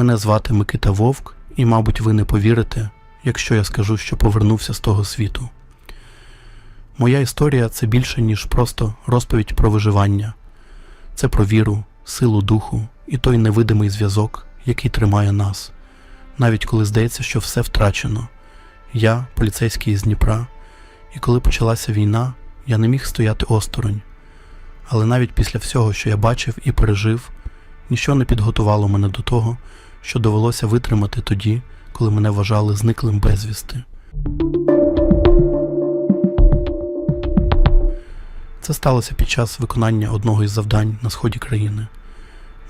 Мене звати Микита Вовк, і, мабуть, ви не повірите, якщо я скажу, що повернувся з того світу. Моя історія це більше, ніж просто розповідь про виживання. Це про віру, силу духу і той невидимий зв'язок, який тримає нас, навіть коли здається, що все втрачено. Я, поліцейський із Дніпра, і коли почалася війна, я не міг стояти осторонь. Але навіть після всього, що я бачив і пережив, ніщо не підготувало мене до того, що довелося витримати тоді, коли мене вважали зниклим безвісти. Це сталося під час виконання одного із завдань на сході країни.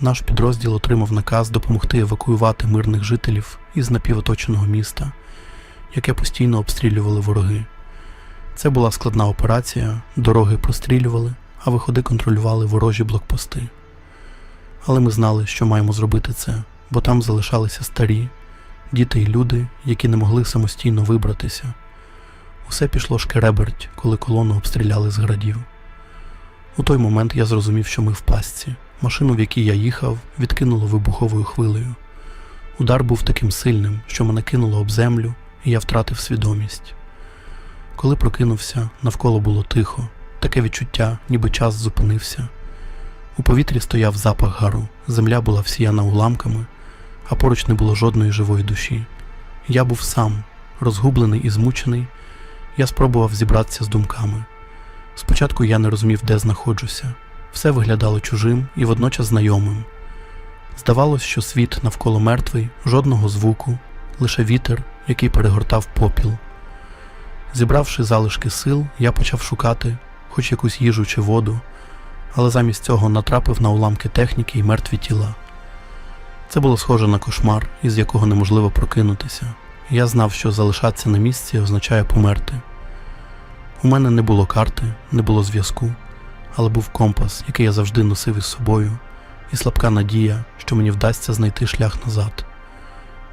Наш підрозділ отримав наказ допомогти евакуювати мирних жителів із напівоточеного міста, яке постійно обстрілювали вороги. Це була складна операція, дороги прострілювали, а виходи контролювали ворожі блокпости. Але ми знали, що маємо зробити це, бо там залишалися старі, діти і люди, які не могли самостійно вибратися. Усе пішло шкереберть, коли колону обстріляли з градів. У той момент я зрозумів, що ми в пастці. Машину, в якій я їхав, відкинуло вибуховою хвилею. Удар був таким сильним, що мене кинуло об землю, і я втратив свідомість. Коли прокинувся, навколо було тихо, таке відчуття, ніби час зупинився. У повітрі стояв запах гару, земля була всіяна уламками, а поруч не було жодної живої душі. Я був сам, розгублений і змучений. Я спробував зібратися з думками. Спочатку я не розумів, де знаходжуся. Все виглядало чужим і водночас знайомим. Здавалось, що світ навколо мертвий, жодного звуку, лише вітер, який перегортав попіл. Зібравши залишки сил, я почав шукати хоч якусь їжу чи воду, але замість цього натрапив на уламки техніки і мертві тіла. Це було схоже на кошмар, із якого неможливо прокинутися. Я знав, що залишатися на місці означає померти. У мене не було карти, не було зв'язку, але був компас, який я завжди носив із собою, і слабка надія, що мені вдасться знайти шлях назад.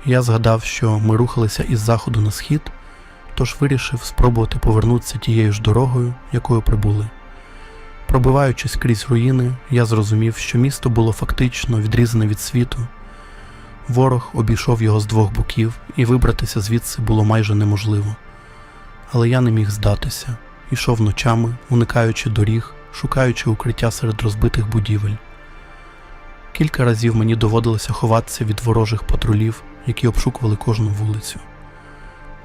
Я згадав, що ми рухалися із заходу на схід, тож вирішив спробувати повернутися тією ж дорогою, якою прибули. Пробиваючись крізь руїни, я зрозумів, що місто було фактично відрізане від світу. Ворог обійшов його з двох боків, і вибратися звідси було майже неможливо. Але я не міг здатися, ішов ночами, уникаючи доріг, шукаючи укриття серед розбитих будівель. Кілька разів мені доводилося ховатися від ворожих патрулів, які обшукували кожну вулицю.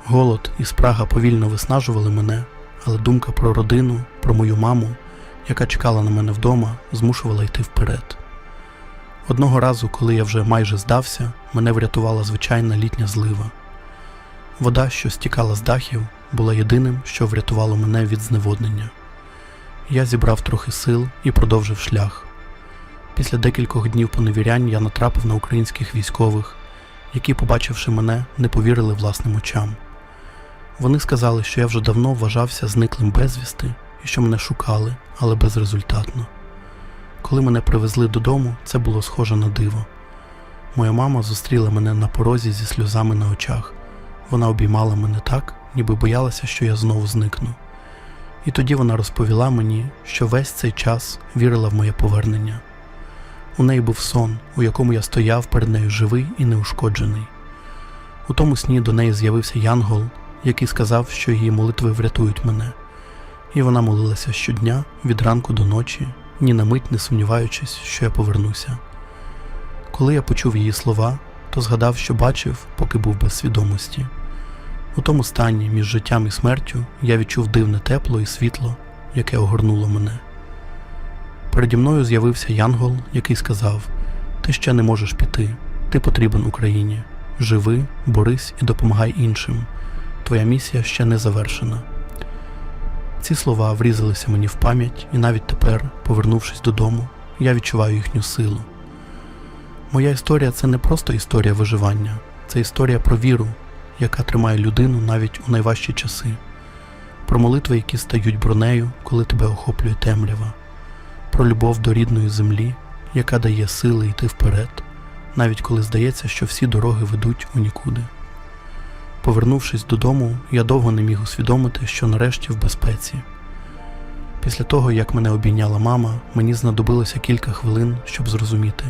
Голод і спрага повільно виснажували мене, але думка про родину, про мою маму, яка чекала на мене вдома, змушувала йти вперед. Одного разу, коли я вже майже здався, мене врятувала звичайна літня злива. Вода, що стікала з дахів, була єдиним, що врятувало мене від зневоднення. Я зібрав трохи сил і продовжив шлях. Після декількох днів поневірянь я натрапив на українських військових, які, побачивши мене, не повірили власним очам. Вони сказали, що я вже давно вважався зниклим безвісти і що мене шукали, але безрезультатно. Коли мене привезли додому, це було схоже на диво. Моя мама зустріла мене на порозі зі сльозами на очах. Вона обіймала мене так, ніби боялася, що я знову зникну. І тоді вона розповіла мені, що весь цей час вірила в моє повернення. У неї був сон, у якому я стояв перед нею живий і неушкоджений. У тому сні до неї з'явився Янгол, який сказав, що її молитви врятують мене, і вона молилася щодня від ранку до ночі, ні на мить не сумніваючись, що я повернуся. Коли я почув її слова, то згадав, що бачив, поки був без свідомості. У тому стані між життям і смертю я відчув дивне тепло і світло, яке огорнуло мене. Переді мною з'явився Янгол, який сказав: Ти ще не можеш піти, ти потрібен Україні. Живи, борись і допомагай іншим. Твоя місія ще не завершена. Ці слова врізалися мені в пам'ять, і навіть тепер, повернувшись додому, я відчуваю їхню силу. Моя історія це не просто історія виживання, це історія про віру, яка тримає людину навіть у найважчі часи, про молитви, які стають бронею, коли тебе охоплює темрява, про любов до рідної землі, яка дає сили йти вперед, навіть коли здається, що всі дороги ведуть у нікуди. Повернувшись додому, я довго не міг усвідомити, що нарешті в безпеці. Після того, як мене обійняла мама, мені знадобилося кілька хвилин, щоб зрозуміти.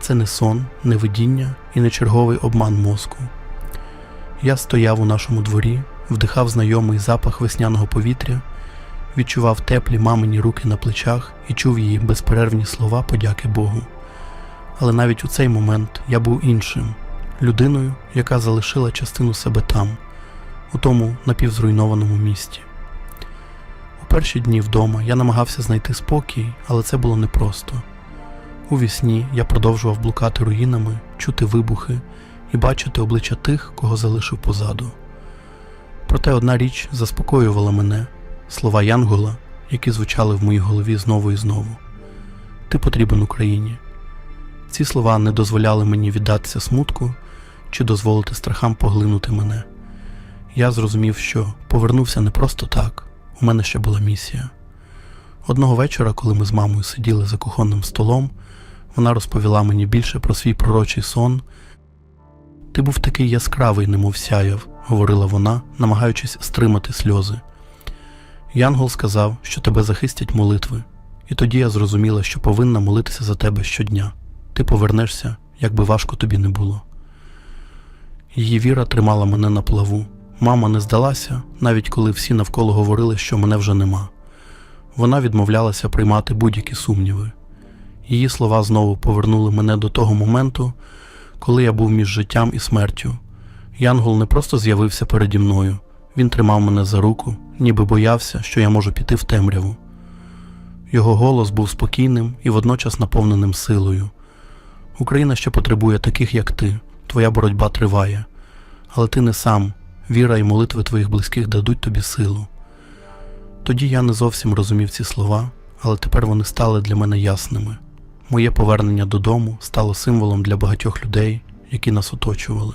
Це не сон, не видіння і не черговий обман мозку. Я стояв у нашому дворі, вдихав знайомий запах весняного повітря, відчував теплі мамині руки на плечах і чув її безперервні слова подяки Богу. Але навіть у цей момент я був іншим людиною, яка залишила частину себе там, у тому напівзруйнованому місті. У перші дні вдома я намагався знайти спокій, але це було непросто. У вісні я продовжував блукати руїнами, чути вибухи і бачити обличчя тих, кого залишив позаду. Проте одна річ заспокоювала мене слова Янгола, які звучали в моїй голові знову і знову. Ти потрібен Україні. Ці слова не дозволяли мені віддатися смутку чи дозволити страхам поглинути мене. Я зрозумів, що повернувся не просто так, у мене ще була місія. Одного вечора, коли ми з мамою сиділи за кухонним столом, вона розповіла мені більше про свій пророчий сон. Ти був такий яскравий, немов сяяв, говорила вона, намагаючись стримати сльози. Янгол сказав, що тебе захистять молитви, і тоді я зрозуміла, що повинна молитися за тебе щодня. Ти повернешся, як би важко тобі не було. Її віра тримала мене на плаву. Мама не здалася, навіть коли всі навколо говорили, що мене вже нема. Вона відмовлялася приймати будь-які сумніви. Її слова знову повернули мене до того моменту, коли я був між життям і смертю. Янгол не просто з'явився переді мною, він тримав мене за руку, ніби боявся, що я можу піти в темряву. Його голос був спокійним і водночас наповненим силою. Україна ще потребує таких, як ти. Твоя боротьба триває, але ти не сам. Віра і молитви твоїх близьких дадуть тобі силу. Тоді я не зовсім розумів ці слова, але тепер вони стали для мене ясними. Моє повернення додому стало символом для багатьох людей, які нас оточували.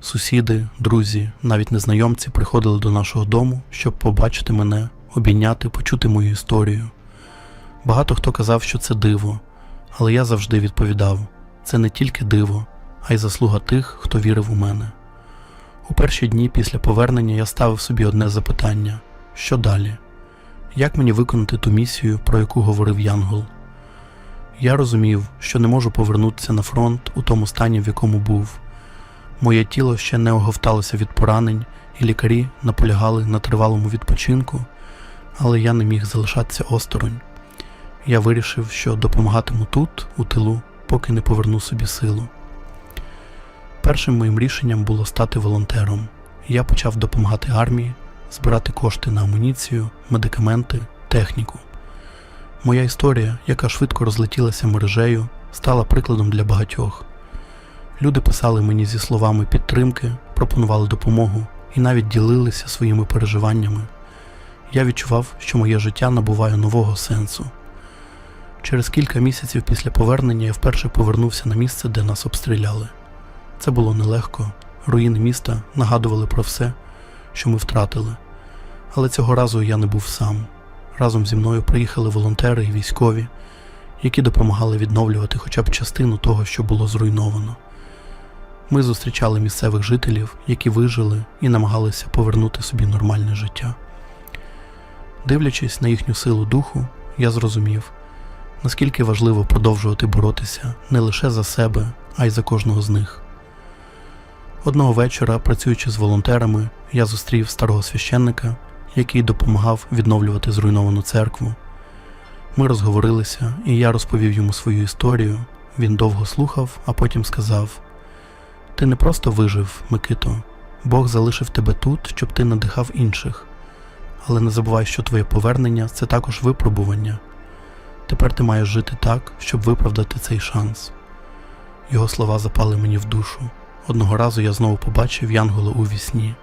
Сусіди, друзі, навіть незнайомці приходили до нашого дому, щоб побачити мене, обійняти, почути мою історію. Багато хто казав, що це диво, але я завжди відповідав: це не тільки диво, а й заслуга тих, хто вірив у мене. У перші дні після повернення я ставив собі одне запитання: що далі? Як мені виконати ту місію, про яку говорив Янгол? Я розумів, що не можу повернутися на фронт у тому стані, в якому був. Моє тіло ще не оговталося від поранень, і лікарі наполягали на тривалому відпочинку, але я не міг залишатися осторонь. Я вирішив, що допомагатиму тут, у тилу, поки не поверну собі силу. Першим моїм рішенням було стати волонтером. Я почав допомагати армії, збирати кошти на амуніцію, медикаменти, техніку. Моя історія, яка швидко розлетілася мережею, стала прикладом для багатьох. Люди писали мені зі словами підтримки, пропонували допомогу і навіть ділилися своїми переживаннями. Я відчував, що моє життя набуває нового сенсу. Через кілька місяців після повернення я вперше повернувся на місце, де нас обстріляли. Це було нелегко. Руїни міста нагадували про все, що ми втратили. Але цього разу я не був сам. Разом зі мною приїхали волонтери і військові, які допомагали відновлювати хоча б частину того, що було зруйновано. Ми зустрічали місцевих жителів, які вижили і намагалися повернути собі нормальне життя. Дивлячись на їхню силу духу, я зрозумів, наскільки важливо продовжувати боротися не лише за себе, а й за кожного з них. Одного вечора, працюючи з волонтерами, я зустрів старого священника, який допомагав відновлювати зруйновану церкву. Ми розговорилися, і я розповів йому свою історію. Він довго слухав, а потім сказав: Ти не просто вижив, Микито, Бог залишив тебе тут, щоб ти надихав інших. Але не забувай, що твоє повернення це також випробування. Тепер ти маєш жити так, щоб виправдати цей шанс. Його слова запали мені в душу. Одного разу я знову побачив Янгола у вісні.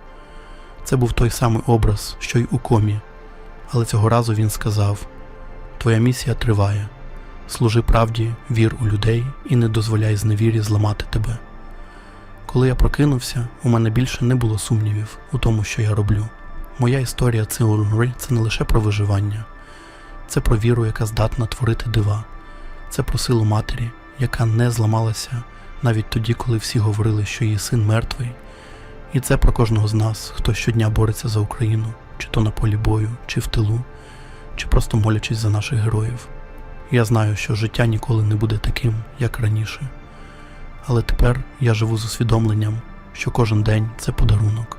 Це був той самий образ, що й у комі, але цього разу він сказав: Твоя місія триває. Служи правді, вір у людей і не дозволяй зневірі зламати тебе. Коли я прокинувся, у мене більше не було сумнівів у тому, що я роблю. Моя історія Цилунгри це не лише про виживання, це про віру, яка здатна творити дива, це про силу матері, яка не зламалася навіть тоді, коли всі говорили, що її син мертвий. І це про кожного з нас, хто щодня бореться за Україну, чи то на полі бою, чи в тилу, чи просто молячись за наших героїв. Я знаю, що життя ніколи не буде таким, як раніше. Але тепер я живу з усвідомленням, що кожен день це подарунок.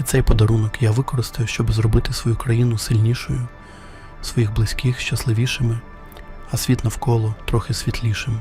І цей подарунок я використаю, щоб зробити свою країну сильнішою, своїх близьких щасливішими, а світ навколо трохи світлішим.